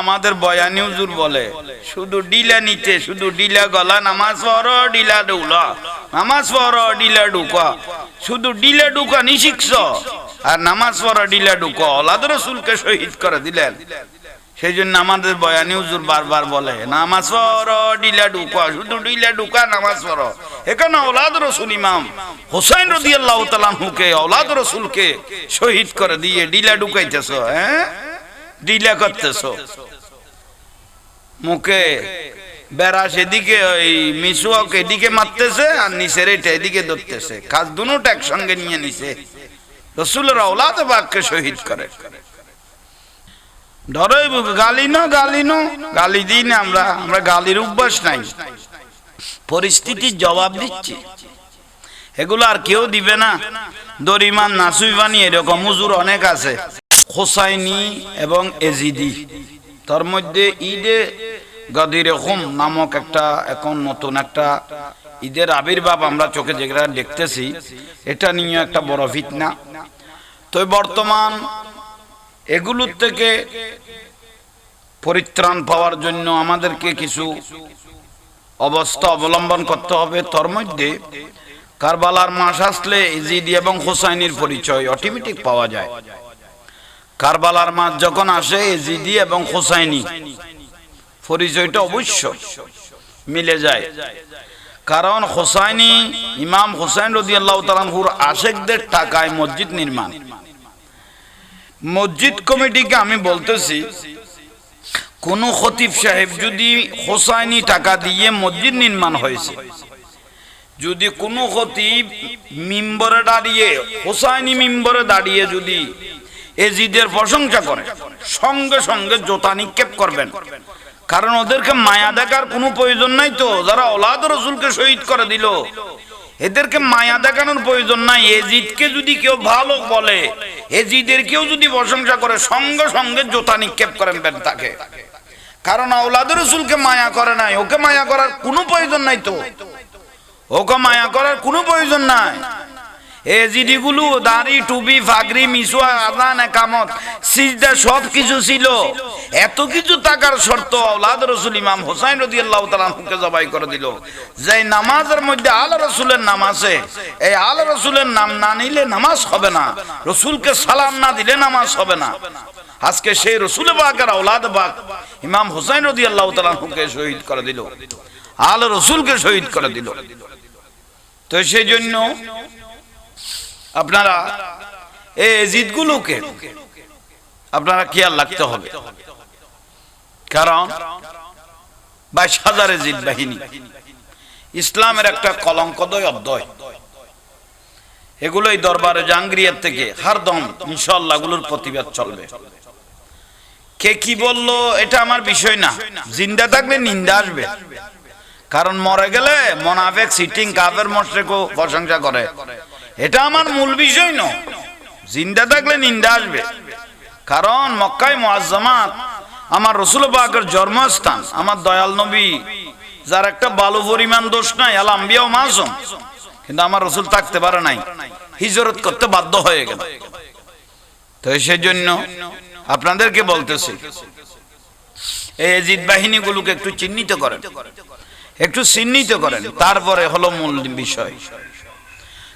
আমাদের বয়ানি হুজুর বলে, শুধু ডিলা নিতে শুধু ডিলা গলা, নামাজ পড়, ডিলা ডুলা নামাজ পড়, ডিলা ঢুকা, শুধু ডিলা ঢুকা নি শিখছ আর নামাজ পড়, ডিলা ঢুকা ওলাদ রসুলকে শহীদ করে দিলেন। সেই জন্য আমাদের বয়ানি হুজুর বারবার বলে, নামাজ পড়, ডিলা ঢুকা, শুধু ডিলা ঢুকা নামাজ পড়। এখানে ওলাদ রসুল ইমাম হোসাইন রদি আল্লাহ তালাহুকে ওলাদ রসুলকে শহীদ করে দিয়ে ডিলা ঢুকাইতেছ হ্যাঁ? ডিলা করতেছ? মুখে বেড়াস এদিকে ওই মিশুয়াক এদিকে মারতেছে আর নিচের এটা এদিকে ধরতেছে। কাজ দুটা একসঙ্গে নিয়ে নিছে। রসুলের ওলাদ বাঘকে শহীদ করে। ধরো গালি ন গালি ন। গালি দিই না আমরা। আমরা গালির অভ্যাস নাই। পরিস্থিতির জবাব দিচ্ছি। এগুলো আর কেউ দিবে না। দরিমান নাসুইবানি এরকম হুজুর অনেক আছে। হোসাইনি এবং এজিদি। তার মধ্যে ঈদে গদির হোম নামক একটা এখন নতুন একটা ঈদের আবির্ভাব আমরা চোখে যেগুলা দেখতেছি। এটা নিয়ে একটা বড় ফিতনা। তো বর্তমান এগুলোর থেকে পরিত্রাণ পাওয়ার জন্য আমাদেরকে কিছু অবস্থা অবলম্বন করতে হবে। তার মধ্যে কারবালার মাস আসলে ইজিদি এবং হোসাইনির পরিচয় অটোমেটিক পাওয়া যায়। কারবালার মাস যখন আসে ইজিদি এবং হোসাইনি পরিচয়টা অবশ্য মিলে যায়। কারণ হোসাইনি ইমাম হোসাইন রদি আল্লাহ আশেকদের টাকায় মসজিদ নির্মাণ। মসজিদ কমিটিকে আমি বলতেছি, কোন খতিব সাহেব যদি হোসাইনি টাকা দিয়ে মসজিদ নির্মাণ হয়েছে, যদি কোনো খতিব মিম্বরে দাঁড়িয়ে, হোসাইনি মিম্বরে দাঁড়িয়ে যদি এজিদের প্রশংসা করে। সঙ্গে সঙ্গে জোতা নিক্ষেপ করবেন। কারণ ওদেরকে মায়া দেখার কোনো প্রয়োজন নাই তো। যারা ওলাদ রসুলকে শহীদ করে দিল, এদেরকে মায়া দেখানোর প্রয়োজন নাই। এজিদকে যদি কেউ ভালো বলে, এজিদের কেউ যদি প্রশংসা করে, সঙ্গে সঙ্গে জোতা নিক্ষেপ করেন তাকে। কারণ আওলাদ রসুলকে মায়া করে নাই। ওকে মায়া করার কোনো প্রয়োজন নাই তো। ওকে মায়া করার কোনো প্রয়োজন নাই। এজিডি গুলো দাড়ি, টুপি ফাগরি মিসুয়া আদান একামত, সিজদা, সব কিছু ছিল। এত কিছু টাকার শর্ত আওলাদ রসুল ইমাম হোসাইন রদি আল্লাহ তালাহুকে জবাই করে দিল। যে নামাজের মধ্যে আল রসুলের নাম আছে, এই আল রসুলের নাম না নিলে নামাজ হবে না। রসুলকে সালাম না দিলে নামাজ হবে না। আজকে সেই রসুল বাকের আওলাদ বাক ইমাম হোসাইন রদি আল্লাহ তালাহুকে শহীদ করে দিল। আল রসুলকে শহীদ করে দিল। তো সেই জন্য আপনারা এই জিদগুলোকে আপনারা খেয়াল রাখতে হবে। কারণ বাইশ হাজারে জিদ বাহিনী ইসলামের একটা কলঙ্কদয় অধ্যায়। এগুলো এই দরবারে জাঙ্গরিয়ার থেকে হারদম ইনশাল্লাহগুলোর প্রতিবাদ চলবে। কে কি বলল, এটা আমার বিষয় না। জিন্দা থাকলে নিন্দা আসবে। কারণ মরে গেলে মোনাফেক, সিটিং, কাফের, মোশরেকও প্রশংসা করে। এটা আমার মূল বিষয় নয় জিন্দা থাকলে নিন্দা আসবে। কারণ মক্কায় মোয়াজ্জামাত আমার রসুল বাকের জন্মস্থান, আমার দয়াল নবী, যার একটা বালু পরিমাণ দোষ নাই, আল আম্বিয়া মাসুম। কিন্তু আমার রসুল থাকতে পারে নাই, হিজরত করতে বাধ্য হয়ে গেল। তো সেই জন্য আপনাদেরকে বলতেছি, এই এজিদ বাহিনীগুলোকে একটু চিহ্নিত করেন। একটু চিহ্নিত করেন, তারপরে হলো মূল বিষয়।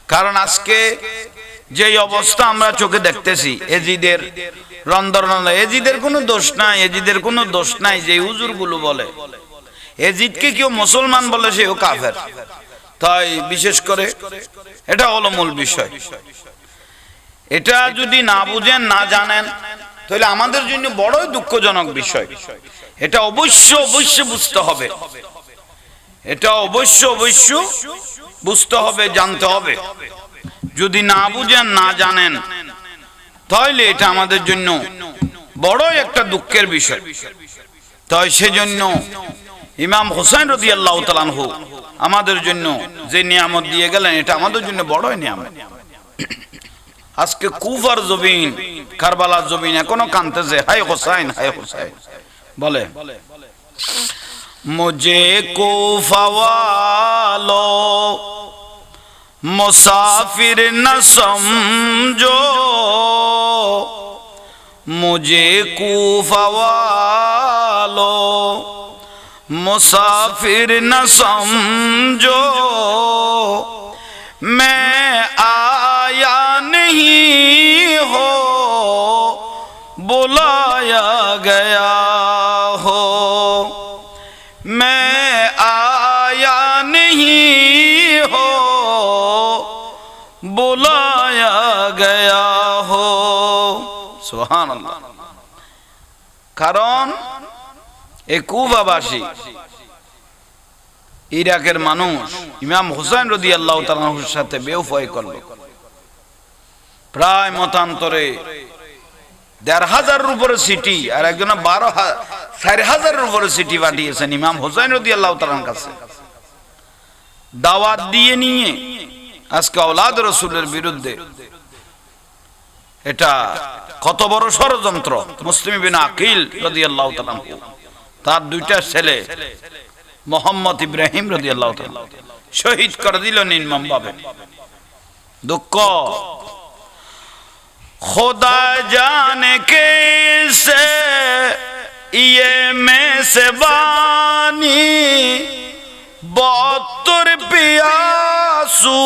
কারণ আজকে যে অবস্থা আমরা চোখে দেখতেছি, এজিদের রন্দরন এজিদের কোনো দোষ নাই, এজিদের কোনো দোষ নাই যে হুজুরগুলো বলে। এজিদকে কেউ মুসলমান বলে সেও কাফের। তাই বিশেষ করে এটা হলো মূল বিষয়। এটা যদি না বুঝেন, না জানেন, তাহলে আমাদের জন্য বড়ই দুঃখজনক বিষয়। এটা অবশ্য অবশ্য বুঝতে হবে। এটা অবশ্য অবশ্য বুঝতে হবে, জানতে হবে। যদি না বুঝেন, না জানেন, তাহলে এটা আমাদের জন্য বড়ই একটা দুঃখের বিষয়। তাই সেজন্য ইমাম হোসেন রদি আল্লাহ তালানহু আমাদের জন্য যে নিয়ামত দিয়ে গেলেন, এটা আমাদের জন্য বড়ই নিয়ামত। আজকে কুফার জবিন কারবালার জবিন এখনও কানতেছে হাই হোসাইন হাই হোসাইন। বলে। مجھے کو فوالو مسافر نہ سمجھو مجھے کو فوالو مسافر نہ سمجھو میں آیا نہیں ہو بلایا گیا آیا نہیں ہو بلایا گیا ہو সুহান কারণ এ কুবাবাসী, ইরাকের মানুষ, ইমাম হুসাইন রদি আল্লাহ তালাহুর সাথে বেউফয় করল। প্রায় মতান্তরে দেড় হাজার উপরে সিটি, আর একজনে বারো চার হাজারের উপরে সিটি পাঠিয়েছেন ইমাম হুসাইন রদি আল্লাহ কাছে। দাওয়াত দিয়ে নিয়ে আজকে রসুলের বিরুদ্ধে এটা কত বড় ষড়যন্ত্র। মুসলিম বিন আকিল রদি আল্লাহ তার দুইটা ছেলে মোহাম্মদ ইব্রাহিম রদি আল্লাহ শহীদ করে দিল নির্মম ভাবে দুঃখ, খোদা জানে কে ये मैं से बानी बहत्तर पियासू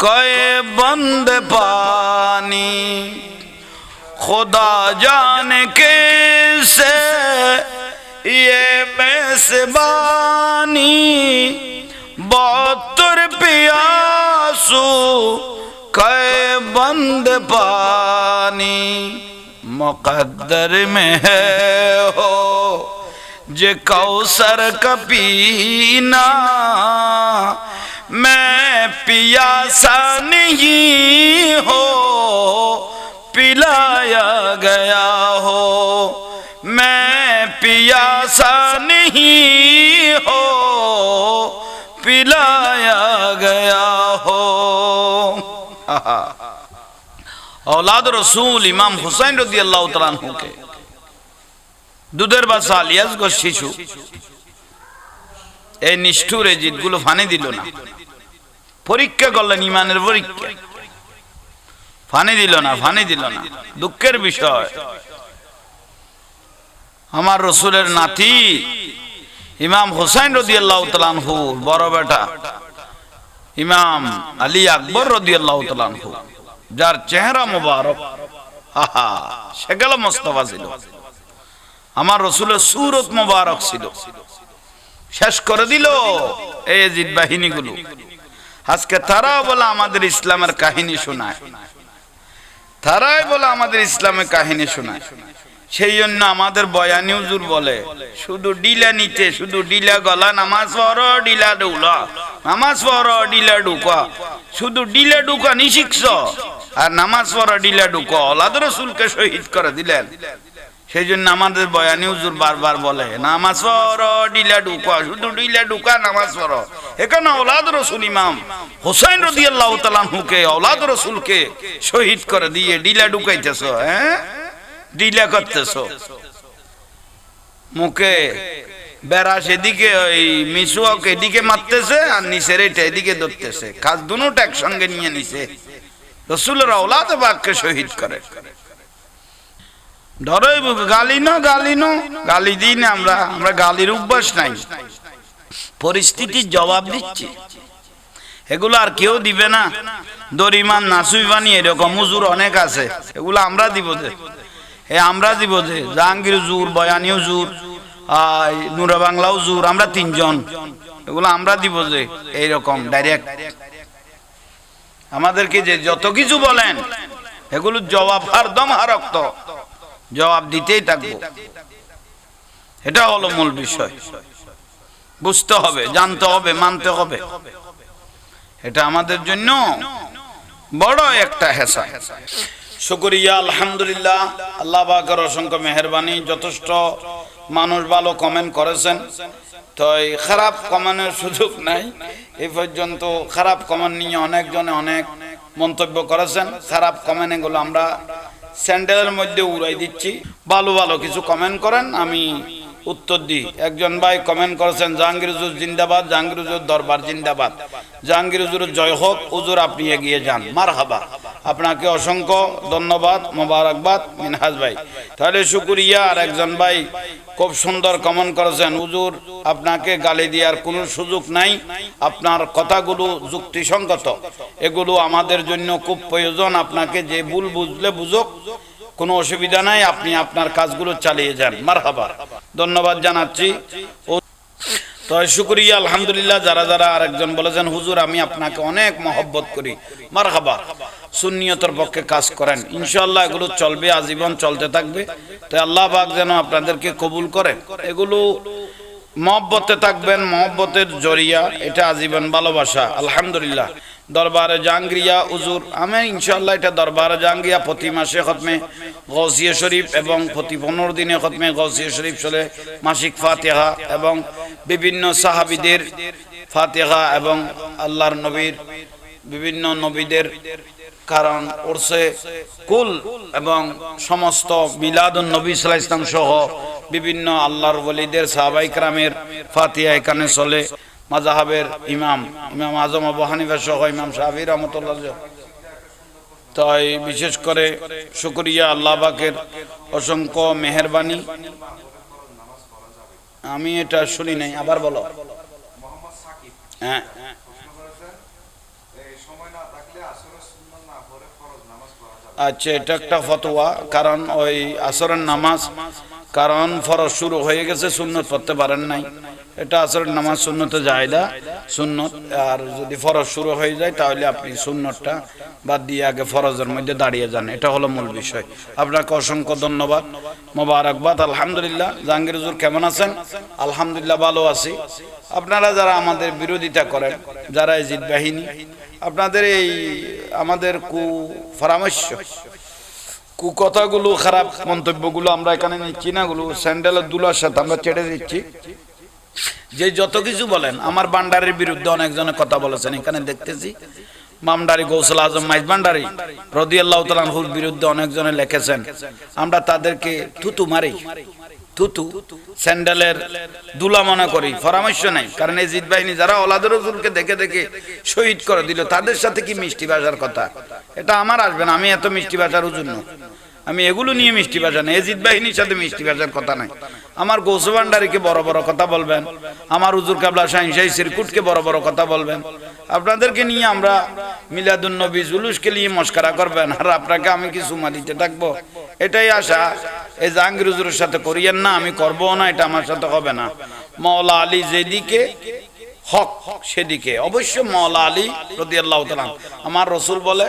कए बंद पानी। खुदा जान के से ये मेसबानी बहत्तर पियासू कए बंद पानी। मुकद्दर में है हो, जे कौसर का पीना। मैं पियासा नहीं हो, पिलाया गया हो। मैं पियासा नहीं हो, पिलाया गया हो। औलाद रसूल इमाम हुसैन रदी अल्लाह কে দুধের বাসা আলিয়াস গো শিশু এই নিষ্ঠুর এই জিতগুলো ফানি দিল না পরীক্ষা করলেন ইমানের পরীক্ষা ফানি দিল না ফানি দিল না দুঃখের বিষয় আমার রসুলের নাতি ইমাম হোসাইন রদি আল্লাহ তালানহু বড় বেটা ইমাম আলী আকবর রদি আল্লাহ তালানহু যার চেহারা মোবারক। আহা গেল মোস্তফা ছিল। আমার রসুলের সুরত মোবারক ছিল। শেষ করে দিল এই জিদ বাহিনীগুলো। আজকে তারাও বলে আমাদের ইসলামের কাহিনী শোনায়। তারাই বলে আমাদের ইসলামের কাহিনী শোনায়। সেই জন্য আমাদের বয়ানি হুজুর বলে, শুধু ডিলা নিতে শুধু ডিলা গলা, নামাজ পড়, ডিলা ডুলা নামাজ পড়, ডিলা ঢুকা। শুধু ডিলা ঢুকা নি আর নামাজ পড়, ডিলা ঢুকা। অলাদ রসুলকে শহীদ করে দিলেন। সেই জন্য আমাদের বয়ানি হুজুর বারবার বলে, নামাজ পড়, ডিলা ঢুকা, শুধু ডিলা ঢুকা, নামাজ পড়। এখানে অলাদ রসুল ইমাম হোসাইন রদি আল্লাহ তালাহুকে অলাদ রসুলকে শহীদ করে দিয়ে ডিলা ঢুকাইতেছ হ্যাঁ? ডিলা করতেছ? মুখে বেড়া এদিকে ওই মিসুয়াক এদিকে মারতেছে আর নিচের এটা এদিকে ধরতেছে। কাজ দুটা একসঙ্গে নিয়ে নিছে। রসুলের অলাদ বাক্যে শহীদ করে। ধরই গালি ন গালি ন, গালি দিই না আমরা আমরা গালির অভ্যাস নাই। পরিস্থিতির জবাব দিচ্ছি। এগুলো আর কেউ দিবে না। দরিমান নাসুইবানি এরকম হুজুর অনেক আছে। এগুলো আমরা দিব আমরা দিব যে জাহাঙ্গীর হুজুর বয়ানি হুজুর নুরা বাংলাও হুজুর আমরা তিনজন। এগুলো আমরা দিব যে এইরকম ডাইরেক্ট আমাদেরকে যে যত কিছু বলেন, এগুলো জবাব হার দম হারক্ত জবাব দিতেই থাকব। এটা হলো মূল বিষয়। বুঝতে হবে, জানতে হবে, মানতে হবে। এটা আমাদের জন্য বড় একটা হেসা শুকরিয়া, আলহামদুলিল্লাহ। আল্লাহ বাকর অসংখ্য মেহরবানি। যথেষ্ট মানুষ ভালো কমেন্ট করেছেন। তো এই খারাপ কমানোর সুযোগ নাই। এ পর্যন্ত খারাপ কমেন্ট নিয়ে অনেকজনে অনেক মন্তব্য করেছেন। খারাপ কমেন্ট এগুলো আমরা স্যান্ডেলের মধ্যে উড়াই দিচ্ছি। ভালো ভালো কিছু কমেন্ট করেন। আমি উত্তর দিই। একজন ভাই কমেন্ট করেছেন, জাহাঙ্গীর হুজুর জিন্দাবাদ, জাহাঙ্গীর হুজুর দরবার জিন্দাবাদ। জাহাঙ্গীর হুজুর, জয় হোক, হুজুর আপনি এগিয়ে যান। মার হাবা আপনাকে অসংখ্য ধন্যবাদ, মোবারকবাদ, মিনহাজ ভাই। তাহলে শুকুরিয়া। আর একজন ভাই খুব সুন্দর কমন করেছেন, হুজুর, আপনাকে গালি দেওয়ার কোনো সুযোগ নাই। আপনার কথাগুলো যুক্তিসঙ্গত। এগুলো আমাদের জন্য খুব প্রয়োজন। আপনাকে যে ভুল বুঝলে বুঝুক। কোনো অসুবিধা নাই। আপনি আপনার কাজগুলো চালিয়ে যান। মারহাবা। ধন্যবাদ জানাচ্ছি। তো শুক্রিয়া, আলহামদুলিল্লাহ, যারা যারা আরেকজন বলেছেন, হুজুর, আমি আপনাকে অনেক মহব্বত করি। মার খাবার সুন্নিয়তর পক্ষে কাজ করেন। ইনশাল্লাহ এগুলো চলবে, আজীবন চলতে থাকবে। তো আল্লাহ পাক যেন আপনাদেরকে কবুল করে এগুলো মহব্বতে থাকবেন, মহব্বতের জরিয়া, এটা আজীবন ভালোবাসা, আলহামদুলিল্লাহ। দরবারে জাহাঙ্গিয়া উজুর আমি ইনশাল্লাহ এটা দরবারে জাহাঙ্গিয়া প্রতি মাসে খতমে গৌসিয়া শরীফ এবং প্রতি পনেরো দিনে খতমে গৌসিয়া শরীফ চলে মাসিক ফাতেহা এবং বিভিন্ন সাহাবিদের ফাতেহা এবং আল্লাহর নবীর বিভিন্ন নবীদের কারণ ওরসে কুল এবং সমস্ত মিলাদুন নবী সাল্লাহ ইসলাম সহ বিভিন্ন আল্লাহর ওলিদের সাহাবাই ক্রামের ফাতিয়া এখানে চলে। মাজাহাবের ইমাম ইমাম আজম আবু হানিফা সহ ইমাম শাহি রহমতুল্লাহ তাই বিশেষ করে শুকরিয়া আল্লাহ পাকের অসংখ্য মেহরবানি। আমি এটা শুনি নাই, আবার বলো। হ্যাঁ প্রশ্ন করেছেন এই সময় না থাকলে আসরে সুন্নাত না পড়ে ফরজ নামাজ পড়া যাবে আচ্ছা এটা একটা ফতোয়া, কারণ ওই আসরের নামাজ, কারণ ফরজ শুরু হয়ে গেছে, সুন্নত পড়তে পারেন নাই। এটা আসরের নামাজ সুন্নতে যায় না সুন্নত। আর যদি ফরজ শুরু হয়ে যায়, তাহলে আপনি সুন্নতটা বাদ দিয়ে আগে ফরজের মধ্যে দাঁড়িয়ে যান। এটা হলো মূল বিষয়। আপনাকে অসংখ্য ধন্যবাদ। মোবারকবাদ। আলহামদুলিল্লাহ। জাহাঙ্গীর হুজুর কেমন আছেন? আলহামদুলিল্লাহ ভালো আছি। আপনারা যারা আমাদের বিরোধিতা করেন, যারা জিদ বাহিনী, আপনাদের এই আমাদের কু পরামর্শ, কুকথাগুলো, খারাপ মন্তব্যগুলো আমরা এখানে নিচ্ছি না, গুলো স্যান্ডেলের দুলার সাথে আমরা ছেড়ে দিচ্ছি। যে যত কিছু বলেন, আমার বান্ডারের বিরুদ্ধে অনেকজনে কথা বলেছেন, এখানে দেখতেছি মামডারি গৌসল আজম মাইজ ভান্ডারি রদিয়াল্লাহ তালাহুর বিরুদ্ধে অনেকজনে লিখেছেন, আমরা তাদেরকে থুতু মারি, থুতু, স্যান্ডেলের দুলা মনে করি, পরামর্শ নাই, কারণ এই জিদ বাহিনী যারা ওলাদের রসুলকে দেখে দেখে শহীদ করে দিল, তাদের সাথে কি মিষ্টি ভাষার কথা এটা আমার আসবে না, আমি এত মিষ্টি ভাষার নই। আমি এগুলো নিয়ে মিষ্টি ভাষা নেই। এজিদ বাহিনীর সাথে মিষ্টি ভাষার কথা নাই। আমার গৌসু ভান্ডারীকে বড় বড় কথা বলবেন। আমার উজুর কাবলা শাহিন শাহী সিরকুটকে বড় বড় কথা বলবেন। আপনাদেরকে নিয়ে আমরা মিলাদুল নবী জুলুসকে নিয়ে মস্কারা করবেন। আর আপনাকে আমি কিছু মারিতে থাকব? এটাই আশা। এই জাহাঙ্গীর হুজুরের সাথে করিয়েন না, আমি করব না, এটা আমার সাথে হবে না। মৌলা আলী যেদিকে হক সেদিকে। অবশ্য মৌলা আলী রদিয়াল্লাহ তালাম আমার রসুল বলে,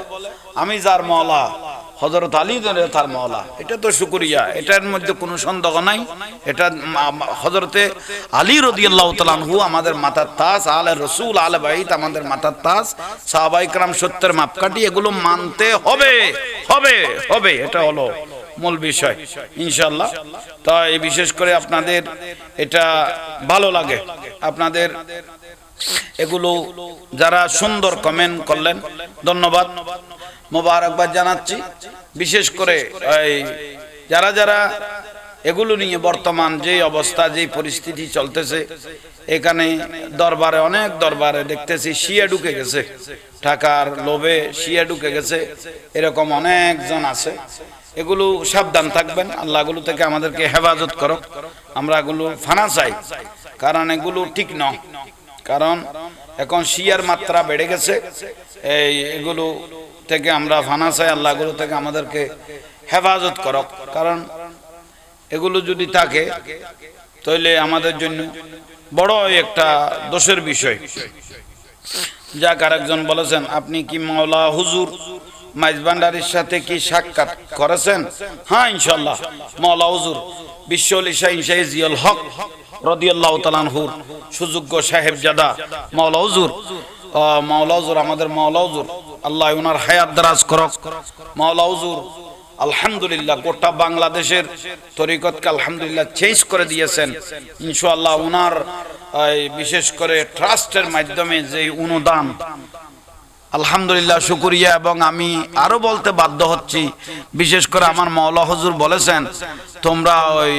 আমি যার মৌলা হজরত আলী তার মৌলা এটা তো শুকুরিয়া। এটার মধ্যে কোনো সন্দেহ নাই। এটা হজরতে আলী রদিয়াল্লাহ তালানহু আমাদের মাথার তাস আলে রসুল, আলে বাইত আমাদের মাথার তাস সাহাবাইকরাম সত্যের মাপকাঠি এগুলো মানতে হবে। হবে হবে। এটা হলো মূল বিষয় ইনশাল্লাহ তাই বিশেষ করে আপনাদের এটা ভালো লাগে। আপনাদের এগুলো যারা সুন্দর কমেন্ট করলেন, ধন্যবাদ। মোবারকবাদ জানাচ্ছি। বিশেষ করে এই যারা যারা এগুলো নিয়ে বর্তমান যে অবস্থা যে পরিস্থিতি চলতেছে, এখানে দরবারে, অনেক দরবারে দেখতেছি শিয়া ঢুকে গেছে। টাকার লোভে শিয়া ঢুকে গেছে। এরকম অনেকজন আছে। এগুলো সাবধান থাকবেন। আল্লাহগুলো থেকে আমাদেরকে হেফাজত করো আমরা এগুলো ফানা চাই। কারণ এগুলো ঠিক নয়। কারণ এখন শিয়ার মাত্রা বেড়ে গেছে। এই এগুলো থেকে আমরা ফানা চাই আল্লাহগুলো থেকে আমাদেরকে হেফাজত করো কারণ এগুলো যদি থাকে তাহলে আমাদের জন্য বড় একটা দোষের বিষয়। যাক, আরেকজন বলেছেন, আপনি কি মাওলা হুজুর মাইজ ভান্ডারির সাথে কি সাক্ষাৎ করেছেন? হ্যাঁ ইনশাল্লাহ মাওলা হুজুর। বিশ্বল ইসা ইসা জিয়ল হক রদিয়াল্লাহ তালানহুর সুযোগ্য সাহেবজাদা মাওলা হুজুর। মাওলা হুজুর, আমাদের মাওলা হুজুর। আল্লাহ ওনার হায়াত দারাজ করক। মাওলা হুজুর, আলহামদুলিল্লাহ, গোটা বাংলাদেশের তরিকতকে আলহামদুলিল্লাহ চেঞ্জ করে দিয়েছেন। ইনশাআল্লাহ ওনার বিশেষ করে ট্রাস্টের মাধ্যমে যে অনুদান, আলহামদুলিল্লাহ, শুকুরিয়া, এবং আমি আরও বলতে বাধ্য হচ্ছি। বিশেষ করে আমার মৌলা হজুর বলেছেন, তোমরা ওই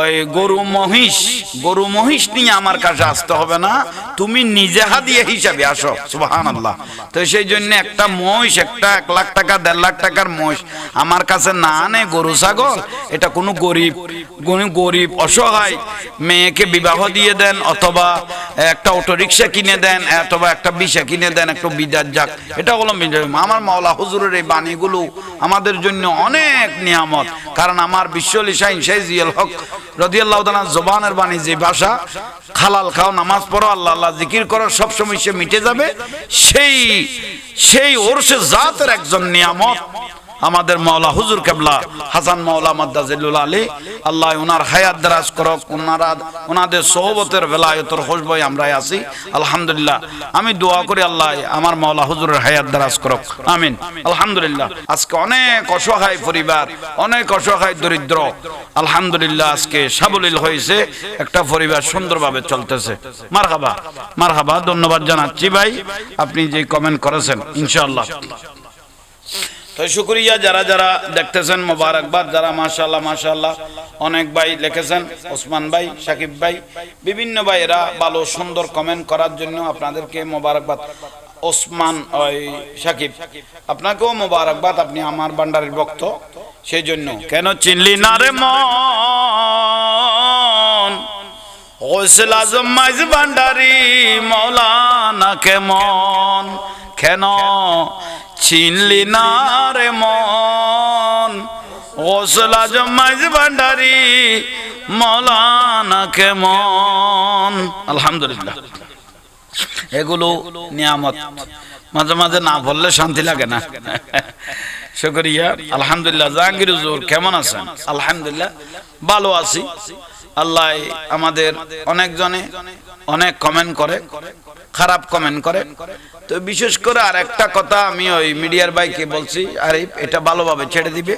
ওই গরু মহিষ গরু মহিষ নিয়ে আমার কাছে আসতে হবে না। তুমি নিজে হাদিয়ে হিসাবে আসো সুবাহান আল্লাহ তো সেই জন্য একটা মহিষ, একটা এক লাখ টাকা, দেড় লাখ টাকার মহিষ আমার কাছে না আনে, গরু, ছাগল। এটা কোনো গরিব কোনো গরিব অসহায় মেয়েকে বিবাহ দিয়ে দেন অথবা একটা অটোরিকশা কিনে দেন, অথবা একটা বিষা কিনে দেন, একটু বিদার যাক। এটা হলো আমার মাওলা হুজুরের এই বাণীগুলো আমাদের জন্য অনেক নিয়ামত। কারণ আমার বিশ্বলি শাহিন শাহ জিয়াল হক রদিয়াল্লাহ তাআলা জবানের বাণী, যে ভাষা, খালাল খাও, নামাজ পড়ো, আল্লাহ আল্লাহ জিকির করো, সবসময় সে মিটে যাবে। সেই সেই ওরসে জাতের একজন নিয়ামত আমাদের মাওলা হুজুর কেবলা হাসান মাওলা মাদ্দাজিল্লুল আলী, আল্লাহ ওনার হায়াত দারাজ করক ওনারা ওনাদের সোহবতের বেলায়তর খুশবই আমরা আছি। আলহামদুলিল্লাহ, আমি দোয়া করি আল্লাহ আমার মাওলা হুজুরের হায়াত দারাজ করক। আমিন। আলহামদুলিল্লাহ, আজকে অনেক অসহায় পরিবার, অনেক অসহায় দরিদ্র, আলহামদুলিল্লাহ আজকে সাবলীল হয়েছে, একটা পরিবার সুন্দরভাবে চলতেছে। মারহাবা মারহাবা, ধন্যবাদ জানাচ্ছি ভাই, আপনি যে কমেন্ট করেছেন, ইনশাআল্লাহ। তো শুক্রিয়া যারা যারা দেখতেছেন মোবারকবাদ, যারা মাশাল্লাহ মাশাল্লাহ অনেক ভাই লিখেছেন, ওসমান ভাই, সাকিব ভাই, বিভিন্ন ভাইয়েরা ভালো, সুন্দর কমেন্ট করার জন্য আপনাদেরকে মোবারকবাদ। ওসমান, ওই সাকিব, আপনাকেও মোবারকবাদ, আপনি আমার বান্ডারের ভক্ত সেই জন্য কেন চিনলি না রে মন? ওসল আজম মাইজ ভান্ডারি, মৌলানা কেমন? কেন চিনলি না রে মন। ওসলা আজম মাইজ ভান্ডারি মৌলানা কেমন? আলহামদুলিল্লাহ। এগুলো নিয়ামত। মাঝে মাঝে না বললে শান্তি লাগে না। শুকরিয়া। আলহামদুলিল্লাহ। জাহাঙ্গীর হুজুর কেমন আছেন? আলহামদুলিল্লাহ। ভালো আছি। আল্লাহ আমাদের অনেকজনে অনেক কমেন্ট করে। খারাপ কমেন্ট করে। তো বিশেষ করে আর একটা কথা আমি ওই মিডিয়ার বাইকে বলছি, আরিফ, এটা ভালোভাবে ছেড়ে দিবে।